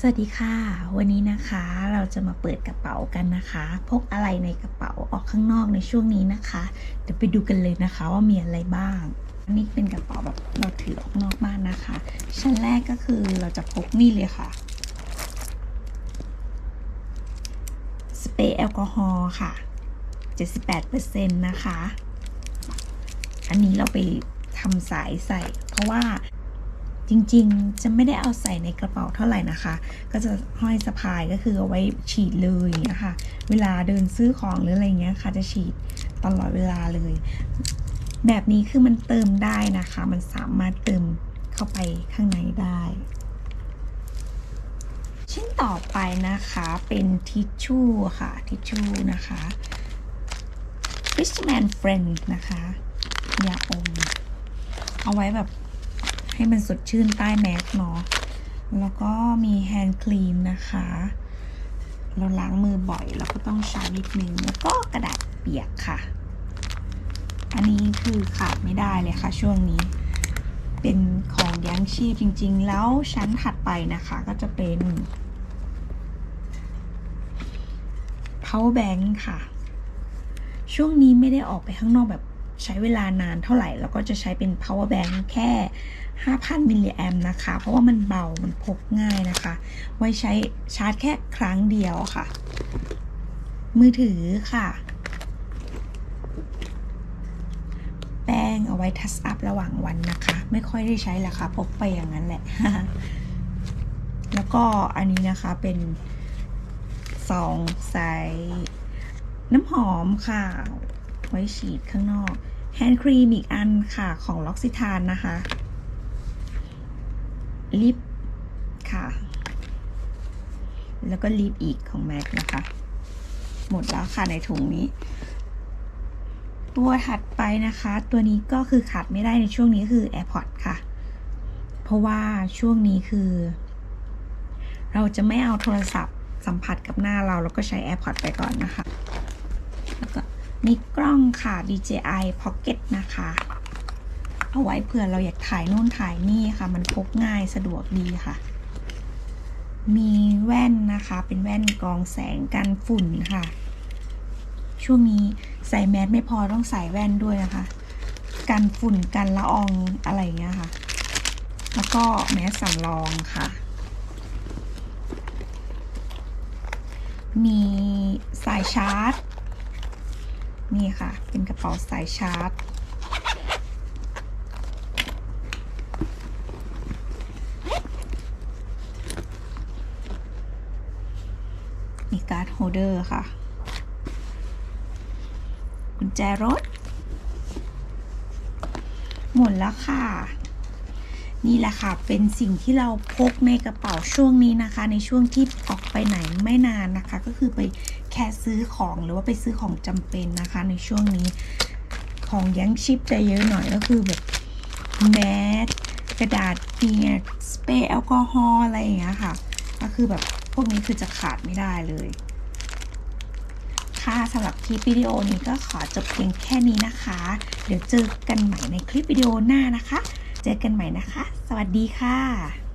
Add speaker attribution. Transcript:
Speaker 1: สวัสดีค่ะ วันนี้นะคะเราจะมาเปิดกระเป๋ากันนะคะ พกอะไรในกระเป๋าออกข้างนอกในช่วงนี้นะคะ เดี๋ยวไปดูกันเลยนะคะว่ามีอะไรบ้างอันนี้เป็นกระเป๋าแบบเราถือออกนอกบ้านนะคะ ชั้นแรกก็คือเราจะพกนี่เลยค่ะ สเปรย์แอลกอฮอล์ค่ะ 78%นะคะ อันนี้เราไปทำสายใส่ เพราะว่า จริงๆ จะไม่ได้เอาใส่ในกระเป๋าเท่าไหร่นะคะ ก็จะห้อยสะพายก็คือเอาไว้ฉีดเลยอย่างเงี้ยค่ะเวลาเดินซื้อของหรืออะไรเงี้ยค่ะ จะฉีดตลอดเวลาเลย แบบนี้คือมันเติมได้นะคะ มันสามารถเติมเข้าไปข้างในได้ ชิ้นต่อไปนะคะเป็นทิชชู่ค่ะ ทิชชู่นะคะ Fishman Friend นะคะยาอมเอาไว้แบบ ให้มันสดชื่นใต้แมสเนาะแล้วก็มีแฮนด์ครีมนะคะ เราล้างมือบ่อยเราก็ต้องใช้นิดนึงแล้วก็กระดาษเปียกค่ะ อันนี้คือขาดไม่ได้เลยค่ะ ช่วงนี้ เป็นของยั้งชีพจริง ๆ แล้วชั้นถัดไปนะคะก็จะเป็น power bank ค่ะ ช่วงนี้ไม่ได้ออกไปข้างนอกแบบ ใช้เวลานานเท่าไหร่ แล้วก็จะใช้เป็น power bank แค่ 5,000 มิลลิแอมนะคะ เพราะว่ามันเบา มันพกง่ายนะคะ ไว้ใช้ชาร์จแค่ครั้งเดียวค่ะ มือถือค่ะ แป้งเอาไว้ทัชอัพระหว่างวันนะคะ ไม่ค่อยได้ใช้ละค่ะ พกไปอย่างนั้นแหละ แล้วก็อันนี้นะคะเป็นซองใส่น้ำหอมค่ะ ไว้ฉีดข้างนอก แฮนด์ครีมอีกอันค่ะของล็อกซิทานนะคะ ลิปค่ะ แล้วก็ลิปอีกของแม็กนะคะ หมดแล้วค่ะในถุงนี้ ตัวถัดไปนะคะ ตัวนี้ก็คือขาดไม่ได้ในช่วงนี้คือ AirPods ค่ะ เพราะว่าช่วงนี้คือ เราจะไม่เอาโทรศัพท์สัมผัสกับหน้าเราแล้วก็ใช้ AirPods ไปก่อนนะคะ มีกล้องค่ะ DJI Pocket นะคะ เอาไว้เผื่อเราอยากถ่ายนู่นถ่ายนี่ค่ะ มันพกง่ายสะดวกดีค่ะ มีแว่นนะคะ เป็นแว่นกรองแสงกันฝุ่นค่ะ ช่วงนี้ใส่แมสไม่พอต้องใส่แว่นด้วยนะคะ กันฝุ่นกันละอองอะไรอย่างเงี้ยค่ะ แล้วก็แมสสำรองค่ะ มีสายชาร์จ นี่ค่ะ เป็นกระเป๋าสายชาร์จ มีการ์ดโฮเดอร์ค่ะ กุญแจรถ หมดแล้วค่ะ นี่แหละค่ะ เป็นสิ่งที่เราพกในกระเป๋าช่วงนี้นะคะ ในช่วงที่ออกไปไหนไม่นานนะคะ ก็คือไป ค่ซื้อของหรือว่าไปซื้อของจำเป็นนะคะ ในช่วงนี้ของยังชิปจะเยอะหน่อยก็คือแบบแมสกระดาษเปียกสเปรย์แอลกอฮอล์อะไรอย่างเงี้ยค่ะ ก็คือแบบพวกนี้คือจะขาดไม่ได้เลย ค่ะสำหรับคลิปวิดีโอนี้ก็ขอจบเพียงแค่นี้นะคะ เดี๋ยวเจอกันใหม่ในคลิปวิดีโอหน้านะคะ เจอกันใหม่นะคะ สวัสดีค่ะ